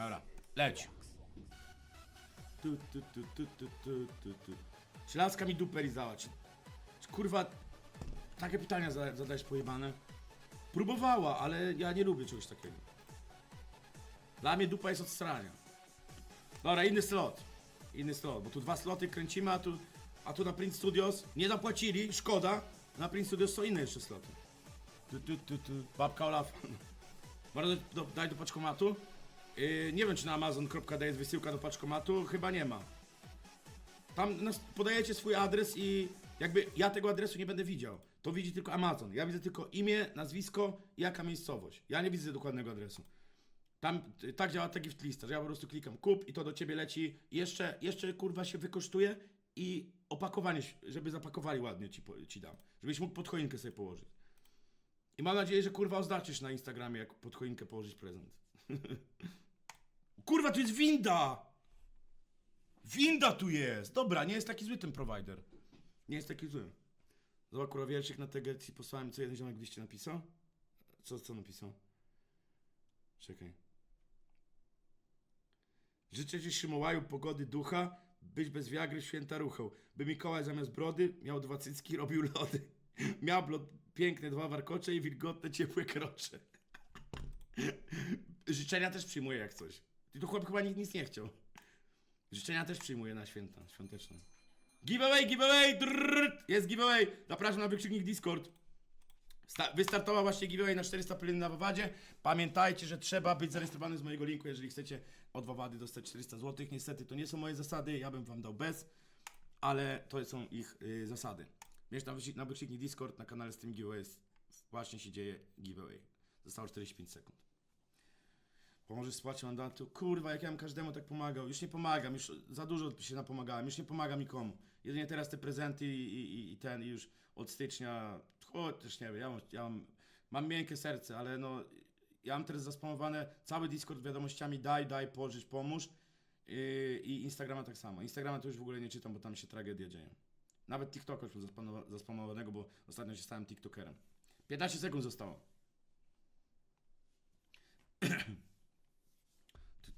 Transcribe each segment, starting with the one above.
Dobra, leć. Tu, tu, tu, tu, tu, tu, tu, tu. Czy laska mi dupę lizała? Czy, czy kurwa takie pytania zada- zadać pojebane? Próbowała, ale ja nie lubię czegoś takiego. Dla mnie dupa jest od strania. Dobra, inny slot. Inny slot, bo tu dwa sloty kręcimy, a tu, a tu na Print Studios nie zapłacili, szkoda. Na Print Studios są inne jeszcze sloty. Tu, tu, tu, tu. Babka Olaf. Można do, dać do paczkomatu. Yy, nie wiem, czy na amazon.de jest wysyłka do paczkomatu. Chyba nie ma. Tam podajecie swój adres i jakby ja tego adresu nie będę widział. To widzi tylko Amazon. Ja widzę tylko imię, nazwisko i jaka miejscowość. Ja nie widzę dokładnego adresu. Tam y, tak działa ta gift lista, że ja po prostu klikam kup i to do ciebie leci. Jeszcze, jeszcze kurwa się wykosztuje i opakowanie, żeby zapakowali ładnie ci, ci dam. Żebyś mógł pod choinkę sobie położyć. I mam nadzieję, że kurwa oznaczysz na Instagramie, jak pod choinkę położyć prezent. kurwa, tu jest winda! Winda tu jest! Dobra, nie jest taki zły ten provider. Nie jest taki zły. Zobacz, kurwa, wierszyk na ci posłałem, co jeden ziomek w liście napisał. Co, co napisał? Czekaj. Życzę Ci Szymołaju pogody ducha, być bez wiagry święta ruchał. By Mikołaj zamiast brody miał dwa cycki, robił lody. Miał blot, piękne dwa warkocze i wilgotne, ciepłe krocze. Życzenia też przyjmuję jak coś. Ty to chłop chyba nikt nic nie chciał. Życzenia też przyjmuję na święta świąteczne. Giveaway, giveaway! Drrrt, jest giveaway! Zapraszam na wykrzyknik Discord. Sta- wystartował właśnie giveaway na 400 pylin na Wawadzie. Pamiętajcie, że trzeba być zarejestrowany z mojego linku, jeżeli chcecie od Wawady dostać 400 zł. Niestety to nie są moje zasady, ja bym wam dał bez, ale to są ich y, zasady. Wiesz, na, na wykrzyknik Discord na kanale z tym giveaway właśnie się dzieje giveaway. Zostało 45 sekund. Pomożesz w spłacie mandatu? Kurwa, jak ja bym każdemu tak pomagał. Już nie pomagam, już za dużo się napomagałem, już nie pomagam nikomu. Jedynie teraz te prezenty i, i, i ten i już od stycznia, chociaż nie wiem, ja, mam, ja mam, mam miękkie serce, ale no, ja mam teraz zaspamowane cały Discord wiadomościami daj, daj, pożycz, pomóż yy, i Instagrama tak samo. Instagrama to już w ogóle nie czytam, bo tam się tragedie dzieje. Nawet TikToka już mam zaspamowanego, bo ostatnio się stałem TikTokerem. 15 sekund zostało.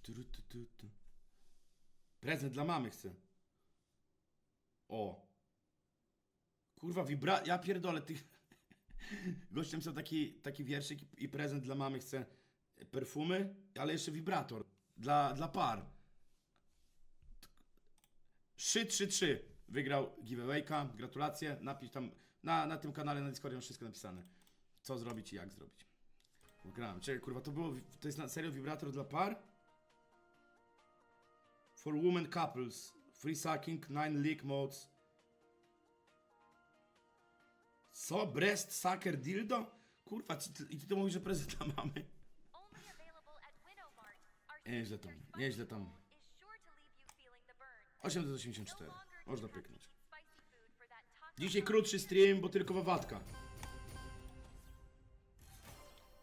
Tu, tu, tu, tu. Prezent dla mamy chcę. O. Kurwa, wibra... Ja pierdolę, ty... Gościem są taki, taki wierszyk i prezent dla mamy chcę perfumy, ale jeszcze wibrator. Dla, dla par. 333 wygrał giveawayka. Gratulacje. Napisz tam na, na tym kanale na Discordzie mam wszystko napisane. Co zrobić i jak zrobić. Wygrałem. Czekaj, kurwa, to było. To jest na serio wibrator dla par? For women couples. Free sucking, 9 leak modes. Co? Breast sucker dildo? Kurwa, i ty to mówisz, że prezenta mamy? Nieźle tam, nieźle tam. bowl is sure to leave you feeling the burn. 884. No longer Można pyknąć. Dzisiaj krótszy stream, bo tylko wawatka.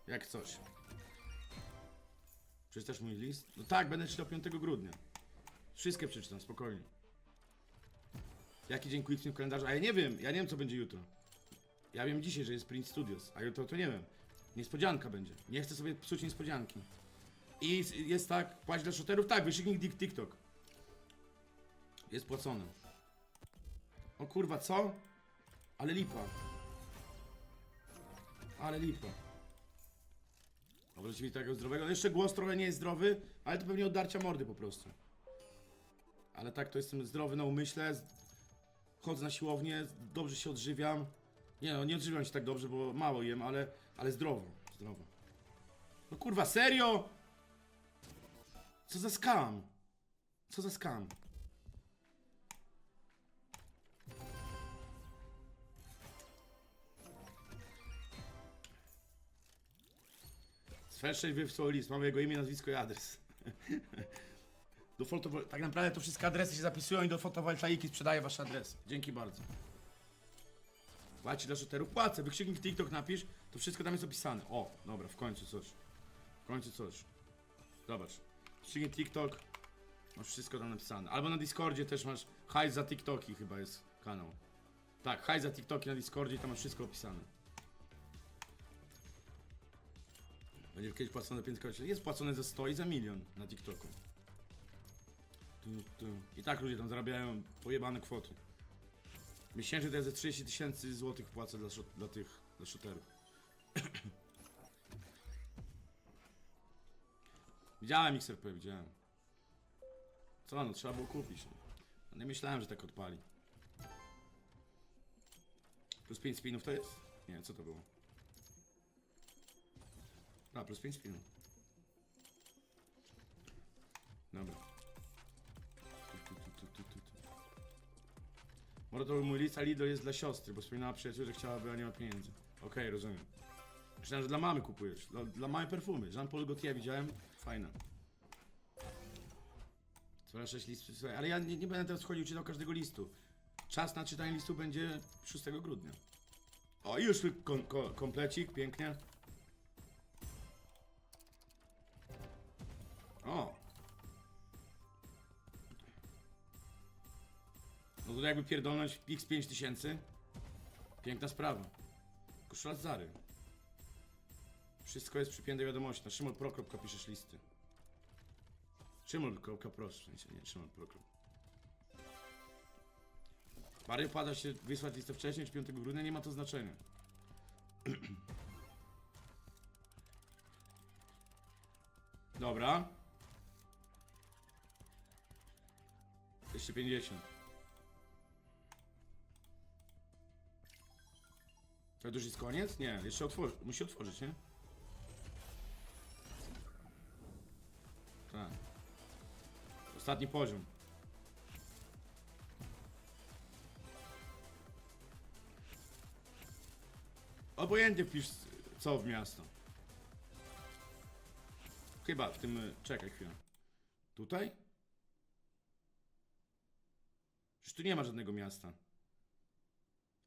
Jak coś. Przeczytasz mój list? No tak, będę czytał 5 grudnia. Wszystkie przeczytam, spokojnie. Jaki dzień quitnie w kalendarzu? A ja nie wiem, ja nie wiem co będzie jutro. Ja wiem dzisiaj, że jest Print Studios, a jutro to nie wiem. Niespodzianka będzie. Nie chcę sobie psuć niespodzianki. I jest tak, płać dla shooterów? Tak, wykrzyknik Dik- TikTok. Jest płacony. O kurwa, co? Ale lipa. Ale lipa. Dobra, mi takiego zdrowego. No jeszcze głos trochę nie jest zdrowy, ale to pewnie od darcia mordy po prostu. Ale tak to jestem zdrowy na umyśle. Chodzę na siłownię, dobrze się odżywiam. Nie no, nie odżywiam się tak dobrze, bo mało jem, ale, ale zdrowo. Zdrowo. No kurwa, serio? Co za skam? Co za skam? Sferszej wysłał list, mamy jego imię, nazwisko i adres. Do fotowol... Tak naprawdę to wszystkie adresy się zapisują i do fotowoltaiki sprzedaję wasz adres. Dzięki bardzo. Płaci dla shooterów? Płacę. Wykrzyknik TikTok napisz, to wszystko tam jest opisane. O, dobra, w końcu coś. W końcu coś. Zobacz. Wykrzyknik TikTok. Masz wszystko tam napisane. Albo na Discordzie też masz hajs za TikToki chyba jest kanał. Tak, hajs za TikToki na Discordzie tam masz wszystko opisane. Będzie kiedyś płacone 5 Jest płacone za 100 i za milion na TikToku. Tu, tu. I tak ludzie tam zarabiają pojebane kwoty. Miesięcznie to ja ze 30 tysięcy złotych płacę dla, shot- dla tych, dla shooterów. widziałem XRP, widziałem. Co no, trzeba było kupić. No, nie myślałem, że tak odpali. Plus 5 spinów to jest? Nie, co to było? A, plus 5 spinów. Dobra. Był mój list, a Lido jest dla siostry, bo wspominała przyjaciół, że chciałaby, a nie ma pieniędzy. Okej, rozumiem. Myślałem, że dla mamy kupujesz. Dla, dla mamy perfumy. Jean-Paul Gaultier widziałem. Fajne. Co 6 listów. Słuchaj, ale ja nie, nie będę teraz wchodził czytał każdego listu. Czas na czytanie listu będzie 6 grudnia. O, już kom, ko, komplecik, pięknie. Jakby pierdolnąć Pix 5000. Piękna sprawa. Koszula Zary. Wszystko jest przypięte wiadomości. Na szymolpro. piszesz listy. Szymol.pro, w sensie, nie Szymol Prokrop. Bardziej pada się wysłać listę wcześniej czy 5 grudnia, nie ma to znaczenia. Dobra. 250. To już jest koniec? Nie, jeszcze otworzy, musi otworzyć, nie? Tak. Ostatni poziom. Obojętnie wpisz co w miasto. Chyba w tym... y, Czekaj chwilę. Tutaj? Przecież tu nie ma żadnego miasta.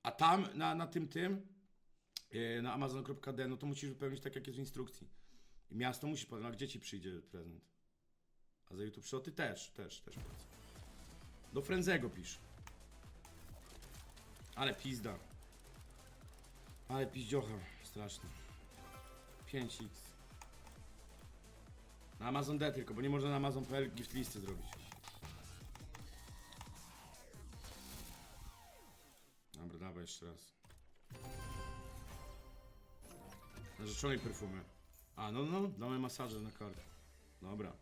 A tam, na, na tym tym, na amazon.d, no to musisz wypełnić tak jak jest w instrukcji. I miasto musi podać, no gdzie ci przyjdzie prezent? A za YouTube Shoty też, też, też płacę. Do Frenzego pisz. Ale pizda. Ale piździocha, straszna. 5x. Na Amazon D tylko, bo nie można na Amazon.pl gift listy zrobić. Dobra, dawaj jeszcze raz. Narzeczonej perfumy. A, no, no, damy masaże na kartę. Dobra.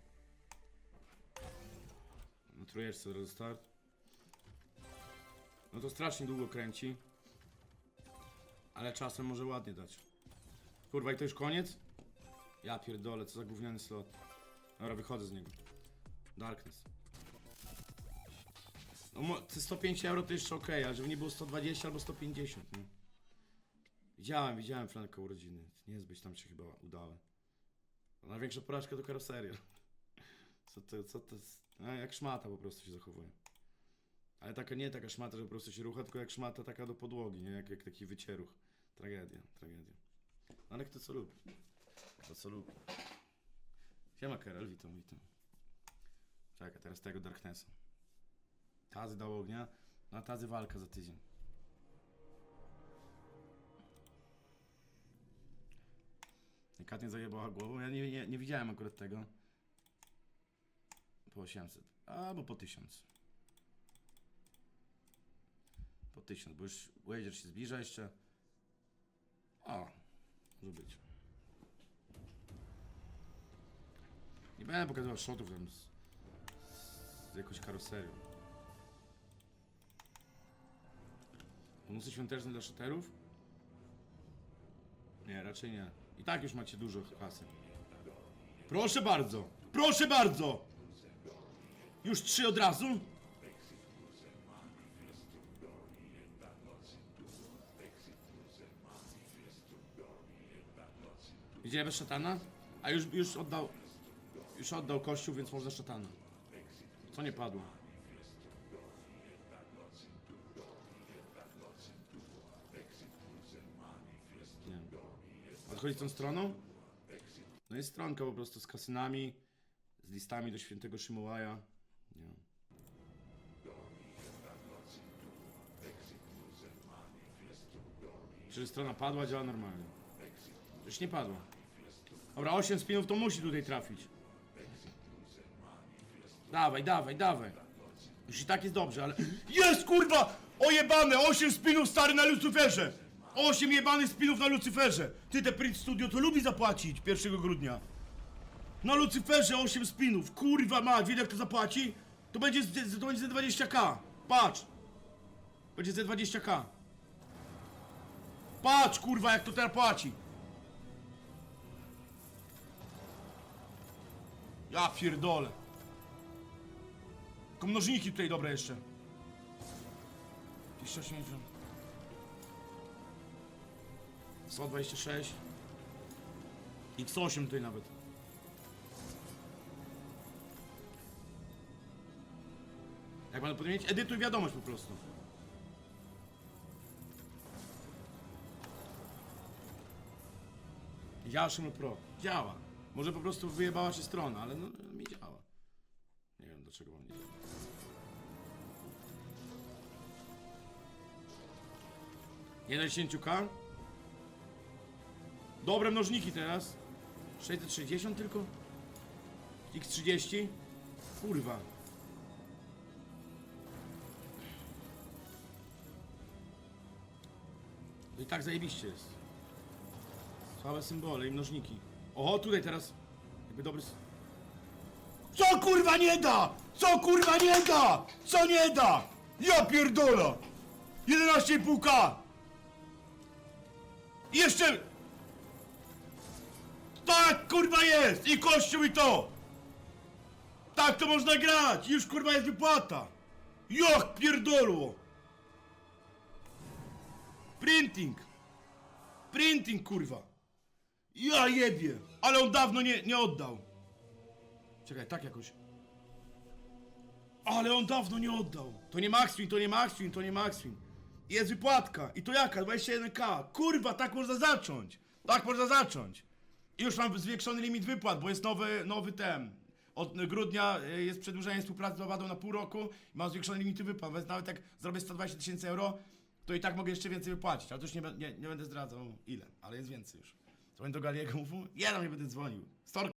Na trójeczce od start. No to strasznie długo kręci. Ale czasem może ładnie dać. Kurwa, i to już koniec? Ja pierdolę, co za gówniany slot. Dobra, wychodzę z niego. Darkness. No, te 105 euro to jeszcze okej, ale żeby nie było 120 albo 150, nie? Widziałem, widziałem Franka urodziny. Niezbyt tam się chyba udały. Największa porażka to karoseria. Co to, co to jest? No, jak szmata po prostu się zachowuje. Ale taka nie taka szmata, że po prostu się rucha, tylko jak szmata taka do podłogi, nie? Jak, jak taki wycieruch. Tragedia, tragedia. No, ale kto co lubi. Kto co lubi. Siema Karel, witam, witam. Czekaj, teraz tego Darknessa. Tazy dał ognia, no a tazy walka za tydzień. I Kat nie zajebała głową, ja nie, nie, nie widziałem akurat tego. Po 800, albo po 1000. Po 1000, bo już Wager się zbliża jeszcze. O, może być. Nie będę pokazywał shotów tam z, z jakąś karoserią. Bonusy świąteczne dla shooterów? Nie, raczej nie. I tak już macie dużo kasy. Proszę bardzo! Proszę bardzo! Już trzy od razu? Widziałem bez szatana? A już, już oddał. Już oddał kościół, więc można szatana. Co nie padło? Odchodzi tą stroną? No jest stronka po prostu z kasynami, z listami do świętego Szymołaja. Nie. Czy strona padła, działa normalnie. Już nie padła. Dobra, 8 spinów to musi tutaj trafić. Dawaj, dawaj, dawaj. Już i tak jest dobrze, ale... Jest kurwa! Ojebane! 8 spinów stary na Lucyferze! 8 jebanych spinów na Lucyferze! Ty, te Print Studio to lubi zapłacić 1 grudnia. Na Lucyferze 8 spinów. Kurwa mać, wiesz jak to zapłaci? To będzie, z- to będzie ze 20k. Patrz. Będzie ze 20k. Patrz kurwa jak to teraz płaci. Ja pierdolę. Tylko mnożniki tutaj dobre jeszcze. 280. 126. X8 tutaj nawet. Jak będę potem mieć, edytuj wiadomość po prostu. Szymon Pro. Działa. Może po prostu wyjebała się strona, ale no, mi działa. Nie wiem dlaczego mam nie działa. Na 10k? Dobre mnożniki teraz. 660 tylko? X30? Kurwa. To i tak zajebiście jest. Słabe symbole i mnożniki. Oho, tutaj teraz. Jakby dobry. Co kurwa nie da? Co kurwa nie da? Co nie da? Ja pierdola! 11,5k! I Jeszcze! Tak kurwa jest! I kościół i to! Tak to można grać! Już kurwa jest wypłata! Jak pierdolło! Printing! Printing kurwa! Ja jebie! Ale on dawno nie, nie oddał. Czekaj, tak jakoś. Ale on dawno nie oddał. To nie Maxwin, to nie Maxwin, to nie Maxwin. Jest wypłatka. I to jaka? 21k. Kurwa, tak można zacząć. Tak można zacząć. I już mam zwiększony limit wypłat, bo jest nowy, nowy ten. Od grudnia y, jest przedłużenie współpracy z Owadą na pół roku i mam zwiększone limity wypłat, więc nawet jak zrobię 120 tysięcy euro, to i tak mogę jeszcze więcej wypłacić. Ale to już nie, nie, nie będę zdradzał ile, ale jest więcej już. Będę do Galiego mówił, ja do mnie będę dzwonił. Stork